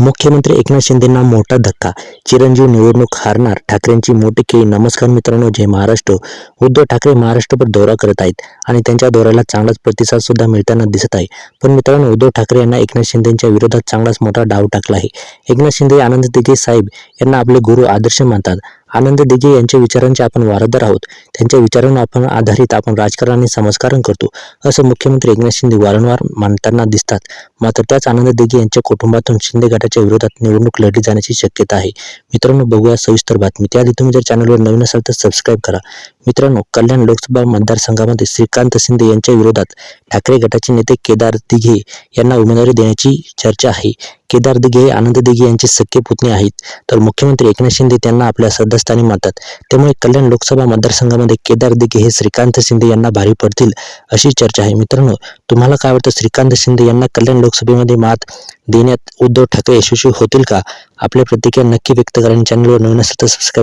मुख्यमंत्री एकनाथ शिंदेंना मोठा धक्का. चिरंजीव निवडणूक हारणार. ठाकरेंची मोठी केळी नमस्कार मित्रांनो जय महाराष्ट्र. उद्धव ठाकरे महाराष्ट्रभर दौरा करत आहेत आणि त्यांच्या दौऱ्याला चांगलाच प्रतिसाद सुद्धा मिळताना दिसत आहे. पण मित्रांनो उद्धव ठाकरे यांना एकनाथ शिंदेच्या विरोधात चांगलाच मोठा डाव टाकला आहे. एकनाथ शिंदे आनंद दिघे साहेब यांना आपले गुरु आदर्श मानतात. आनंद दिघे यांच्या विचारांचे आपण वारसदार आहोत. त्यांच्या विचारांवर आपण आधारित आपण राजकारण आणि समाजकारण करतो असं मुख्यमंत्री एकनाथ शिंदे वारंवार मानताना दिसतात. मात्र त्याच आनंद दिघे यांच्या कुटुंबातून शिंदे गटाच्या विरोधात निवडणूक लढली जाण्याची शक्यता आहे. मित्रांनो बघूया सविस्तर बातमी. त्याआधी तुम्ही जर चॅनलवर नवीन असाल तर सबस्क्राईब करा. मित्रांनो कल्याण लोकसभा मतदारसंघामध्ये श्रीकांत शिंदे यांच्या विरोधात ठाकरे गटाचे नेते केदार दिघे यांना उमेदवारी देण्याची चर्चा आहे. केदार दिघे हे आनंद दिघे यांचे सख्खे पुतणे आहेत. तर मुख्यमंत्री एकनाथ शिंदे त्यांना आपल्या सदस्थानी मानतात. त्यामुळे कल्याण लोकसभा मतदारसंघामध्ये केदार दिघे हे श्रीकांत शिंदे यांना भारी पडतील अशी चर्चा आहे. मित्रांनो तुम्हाला काय वाटतं? श्रीकांत शिंदे यांना कल्याण लोकसभेमध्ये मात देण्यात उद्धव ठाकरे यशस्वी होतील का? आपल्या प्रतिक्रिया नक्की व्यक्त करा चॅनलवर नवीन असेल तर सबस्क्राईब